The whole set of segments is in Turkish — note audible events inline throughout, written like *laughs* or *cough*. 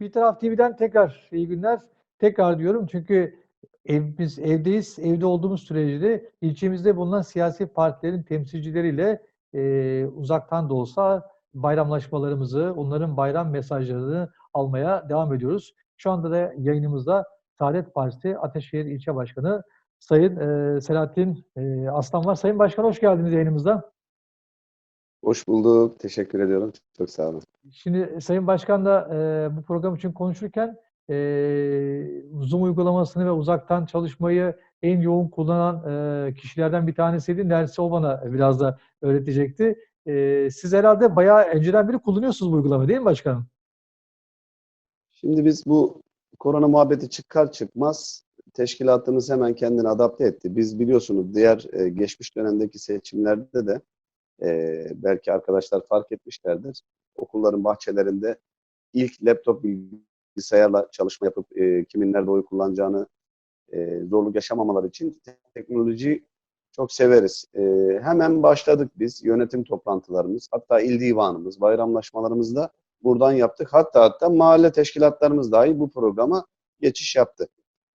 Bir Taraf TV'den tekrar iyi günler. Tekrar diyorum çünkü ev, biz evdeyiz. Evde olduğumuz sürece de ilçemizde bulunan siyasi partilerin temsilcileriyle e, uzaktan da olsa bayramlaşmalarımızı, onların bayram mesajlarını almaya devam ediyoruz. Şu anda da yayınımızda Saadet Partisi Ateşehir İlçe Başkanı Sayın e, Selahattin e, Aslan var. Sayın Başkan hoş geldiniz yayınımıza. Hoş bulduk. Teşekkür ediyorum. Çok sağ olun. Şimdi Sayın Başkan da e, bu program için konuşurken e, Zoom uygulamasını ve uzaktan çalışmayı en yoğun kullanan e, kişilerden bir tanesiydi. Neredeyse o bana biraz da öğretecekti. E, siz herhalde bayağı önceden beri kullanıyorsunuz bu uygulamayı değil mi başkanım? Şimdi biz bu korona muhabbeti çıkar çıkmaz teşkilatımız hemen kendini adapte etti. Biz biliyorsunuz diğer e, geçmiş dönemdeki seçimlerde de e, belki arkadaşlar fark etmişlerdir. Okulların bahçelerinde ilk laptop bilgisayarla çalışma yapıp e, kimin nerede oy kullanacağını e, zorluk yaşamamaları için teknoloji çok severiz. E, hemen başladık biz yönetim toplantılarımız, hatta il divanımız, bayramlaşmalarımızı da buradan yaptık. Hatta hatta mahalle teşkilatlarımız dahi bu programa geçiş yaptı.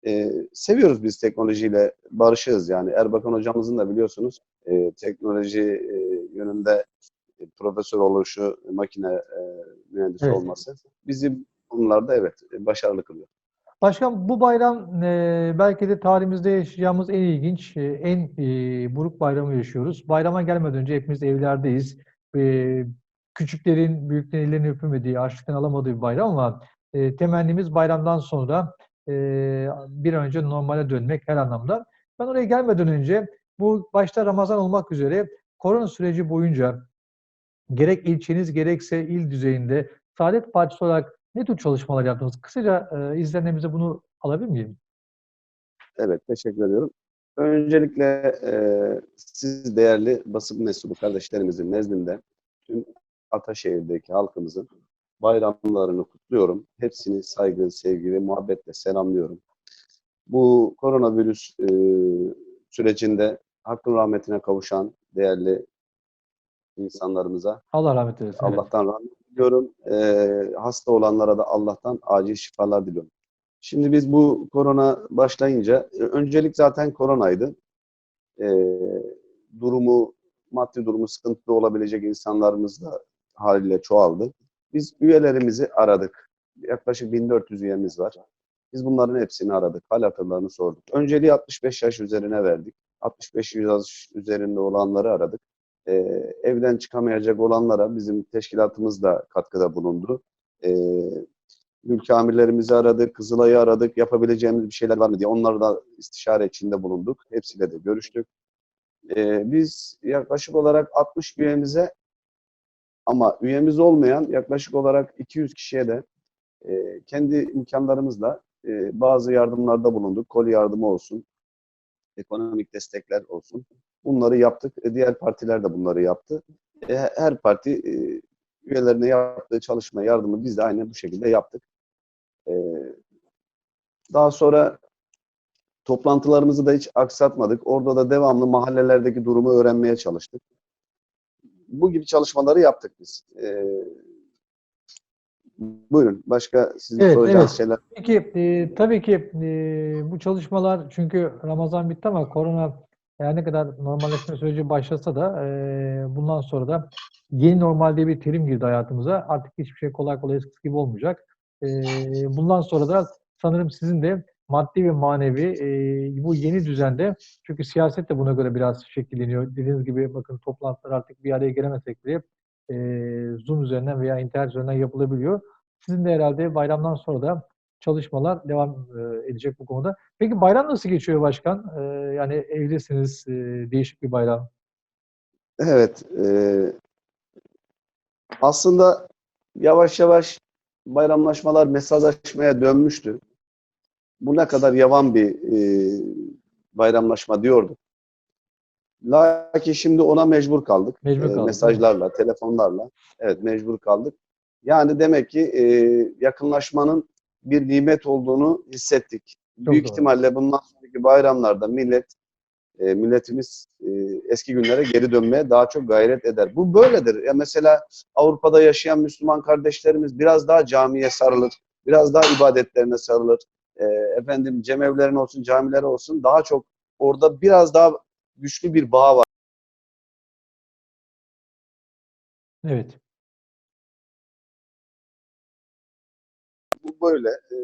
E, seviyoruz biz teknolojiyle barışığız yani. Erbakan hocamızın da biliyorsunuz e, teknoloji e, yönünde e, profesör oluşu, makine e, mühendisi Evet. olması bizi bunlarda evet e, başarılı kılıyor. Başkan bu bayram e, belki de tarihimizde yaşayacağımız en ilginç, e, en e, buruk bayramı yaşıyoruz. Bayrama gelmeden önce hepimiz evlerdeyiz. E, küçüklerin büyüklerin ellerini öpemediği, harçlıktan alamadığı bir bayram ama e, temennimiz bayramdan sonra e, bir an önce normale dönmek her anlamda. Ben oraya gelmeden önce bu başta Ramazan olmak üzere korona süreci boyunca gerek ilçeniz gerekse il düzeyinde Saadet Partisi olarak ne tür çalışmalar yaptınız? Kısaca e, izleyenlerimize bunu alabilir miyim? Evet, teşekkür ediyorum. Öncelikle e, siz değerli basın mensubu kardeşlerimizin nezdinde tüm Ataşehir'deki halkımızın bayramlarını kutluyorum. Hepsini saygı, sevgi ve muhabbetle selamlıyorum. Bu koronavirüs e, sürecinde hakkın rahmetine kavuşan değerli insanlarımıza Allah rahmet eylesin. Allah'tan rahmet diliyorum. Ee, hasta olanlara da Allah'tan acil şifalar diliyorum. Şimdi biz bu korona başlayınca, e, öncelik zaten koronaydı. Ee, durumu, maddi durumu sıkıntılı olabilecek insanlarımız da haliyle çoğaldı. Biz üyelerimizi aradık. Yaklaşık 1400 üyemiz var. Biz bunların hepsini aradık. Hal hatırlarını sorduk. Önceliği 65 yaş üzerine verdik. 65 yaş üzerinde olanları aradık. Ee, evden çıkamayacak olanlara bizim teşkilatımız da katkıda bulundu. Ee, ülke amirlerimizi aradık, Kızılay'ı aradık, yapabileceğimiz bir şeyler var mı diye. Onlarla da istişare içinde bulunduk. Hepsiyle de görüştük. Ee, biz yaklaşık olarak 60 üyemize ama üyemiz olmayan yaklaşık olarak 200 kişiye de e, kendi imkanlarımızla e, bazı yardımlarda bulunduk. Koli yardımı olsun, ekonomik destekler olsun. Bunları yaptık. E, diğer partiler de bunları yaptı. E, her parti e, üyelerine yaptığı çalışma, yardımı biz de aynı bu şekilde yaptık. Daha sonra toplantılarımızı da hiç aksatmadık. Orada da devamlı mahallelerdeki durumu öğrenmeye çalıştık. Bu gibi çalışmaları yaptık biz. Buyurun. Başka sizin Evet, soracağınız evet. şeyler. Peki, e, tabii ki e, bu çalışmalar çünkü Ramazan bitti ama korona her ne kadar normalleşme süreci başlasa da e, bundan sonra da yeni normal diye bir terim girdi hayatımıza. Artık hiçbir şey kolay kolay eskisi gibi olmayacak. E, bundan sonra da sanırım sizin de maddi ve manevi e, bu yeni düzende çünkü siyaset de buna göre biraz şekilleniyor. Dediğiniz gibi bakın toplantılar artık bir araya gelemesek bile e, Zoom üzerinden veya internet üzerinden yapılabiliyor. Sizin de herhalde bayramdan sonra da çalışmalar devam e, edecek bu konuda. Peki bayram nasıl geçiyor başkan? E, yani evdesiniz, e, değişik bir bayram. Evet. e, aslında yavaş yavaş bayramlaşmalar mesajlaşmaya dönmüştü. Bu ne kadar yavan bir e, bayramlaşma diyorduk. Lakin şimdi ona mecbur kaldık. Mecbur E, kaldık, mesajlarla, telefonlarla. Evet mecbur kaldık. Yani demek ki e, yakınlaşmanın bir nimet olduğunu hissettik. Çok Büyük doğru. ihtimalle bundan sonraki bayramlarda millet e, milletimiz e, eski günlere geri dönmeye daha çok gayret eder. Bu böyledir. Ya mesela Avrupa'da yaşayan Müslüman kardeşlerimiz biraz daha camiye sarılır, biraz daha ibadetlerine sarılır. E, efendim cemevlerin olsun, camiler olsun daha çok orada biraz daha güçlü bir bağ var. Evet. Bu böyle. E,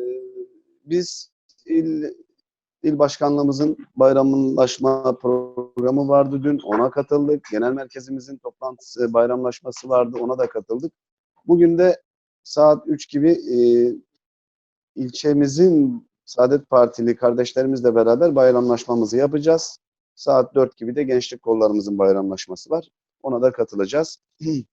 biz il, il başkanlığımızın bayramlaşma programı vardı dün. Ona katıldık. Genel merkezimizin toplantısı, bayramlaşması vardı. Ona da katıldık. Bugün de saat 3 gibi e, ilçemizin Saadet Partili kardeşlerimizle beraber bayramlaşmamızı yapacağız. Saat 4 gibi de gençlik kollarımızın bayramlaşması var. Ona da katılacağız. *clears throat*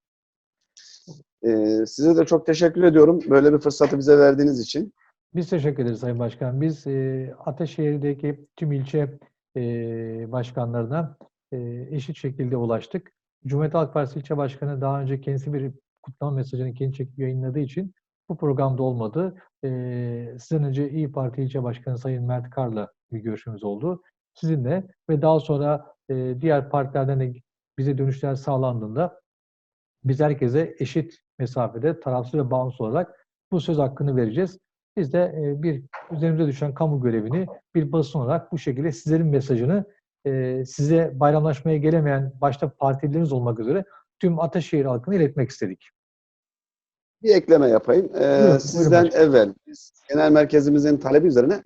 E, size de çok teşekkür ediyorum. Böyle bir fırsatı bize verdiğiniz için. Biz teşekkür ederiz Sayın Başkan. Biz e, Ataşehir'deki tüm ilçe e, başkanlarına e, eşit şekilde ulaştık. Cumhuriyet Halk Partisi ilçe başkanı daha önce kendisi bir kutlama mesajını kendi çekip yayınladığı için bu programda olmadı. E, sizden önce İyi Parti ilçe başkanı Sayın Mert Kar'la bir görüşümüz oldu. Sizinle ve daha sonra e, diğer partilerden de bize dönüşler sağlandığında biz herkese eşit mesafede tarafsız ve bağımsız olarak bu söz hakkını vereceğiz. Biz de e, bir üzerimize düşen kamu görevini bir basın olarak bu şekilde sizlerin mesajını e, size bayramlaşmaya gelemeyen başta partilileriniz olmak üzere tüm Ataşehir halkına iletmek istedik. Bir ekleme yapayım. Ee, buyurun sizden başkanım. evvel biz genel merkezimizin talebi üzerine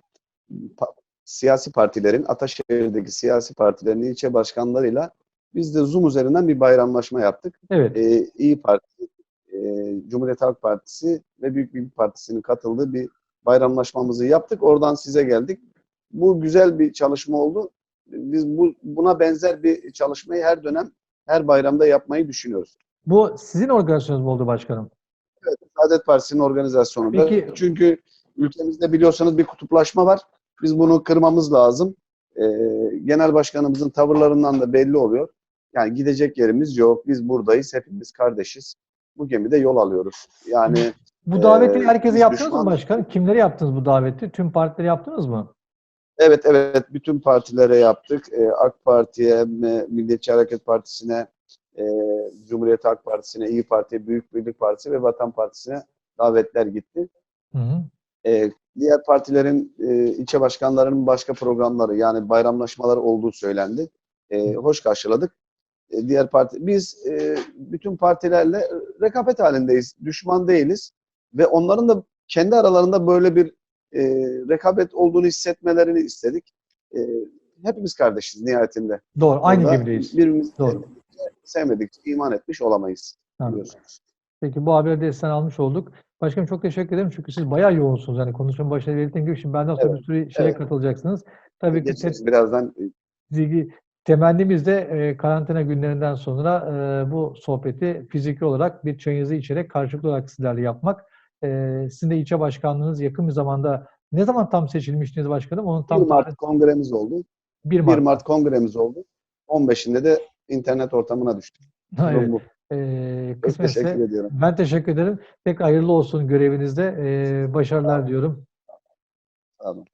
siyasi partilerin, Ataşehir'deki siyasi partilerin ilçe başkanlarıyla biz de Zoom üzerinden bir bayramlaşma yaptık. Evet, Ee, İyi Parti, e, Cumhuriyet Halk Partisi ve Büyük Birlik Partisi'nin katıldığı bir bayramlaşmamızı yaptık. Oradan size geldik. Bu güzel bir çalışma oldu. Biz bu buna benzer bir çalışmayı her dönem, her bayramda yapmayı düşünüyoruz. bu sizin organizasyonunuz mu oldu başkanım? Saadet Partisi'nin organizasyonu da. Peki- Çünkü ülkemizde biliyorsanız bir kutuplaşma var. Biz bunu kırmamız lazım. Ee, genel başkanımızın tavırlarından da belli oluyor. Yani gidecek yerimiz yok. Biz buradayız. Hepimiz kardeşiz. Bu gemide yol alıyoruz. Yani Bu daveti Ee, herkese yaptınız mı düşman- başkanım? Kimlere yaptınız bu daveti? Tüm partilere yaptınız mı? evet evet bütün partilere yaptık. Ee, AK Parti'ye, Milliyetçi Hareket Partisi'ne, e, Cumhuriyet Halk Partisi'ne, İyi Parti'ye, Büyük Birlik Partisi ve Vatan Partisi'ne davetler gitti. Hı hı. Ee, diğer partilerin e, ilçe başkanlarının başka programları yani bayramlaşmaları olduğu söylendi. Ee, hoş karşıladık. Ee, diğer parti biz e, bütün partilerle rekabet halindeyiz. Düşman değiliz ve onların da kendi aralarında böyle bir e, rekabet olduğunu hissetmelerini istedik. E, hepimiz kardeşiz nihayetinde. Doğru, aynı Orada gemideyiz. Birbirimizi Doğru. sevmedikçe iman etmiş olamayız. Anladım. biliyorsunuz. Peki bu haberi de sizden almış olduk. Başkanım çok teşekkür ederim çünkü siz bayağı yoğunsunuz. Yani konuşmanın başında belirttiğim gibi şimdi benden sonra Evet, bir sürü şeye evet. katılacaksınız. Tabii ki Geçeriz birazdan temennimiz de e, karantina günlerinden sonra e, bu sohbeti fiziki olarak bir çayınızı içerek karşılıklı olarak sizlerle yapmak. E, sizin de ilçe başkanlığınız yakın bir zamanda ne zaman tam seçilmiştiniz başkanım? Onun 1 tam Mart kongremiz oldu. 1 1 Mart. Mart kongremiz oldu. 15'inde de internet ortamına düştük. *laughs* Evet. E, Çok kısmetse teşekkür ediyorum. ben teşekkür ederim. Tekrar hayırlı olsun görevinizde. E, başarılar diyorum. Sağ olun.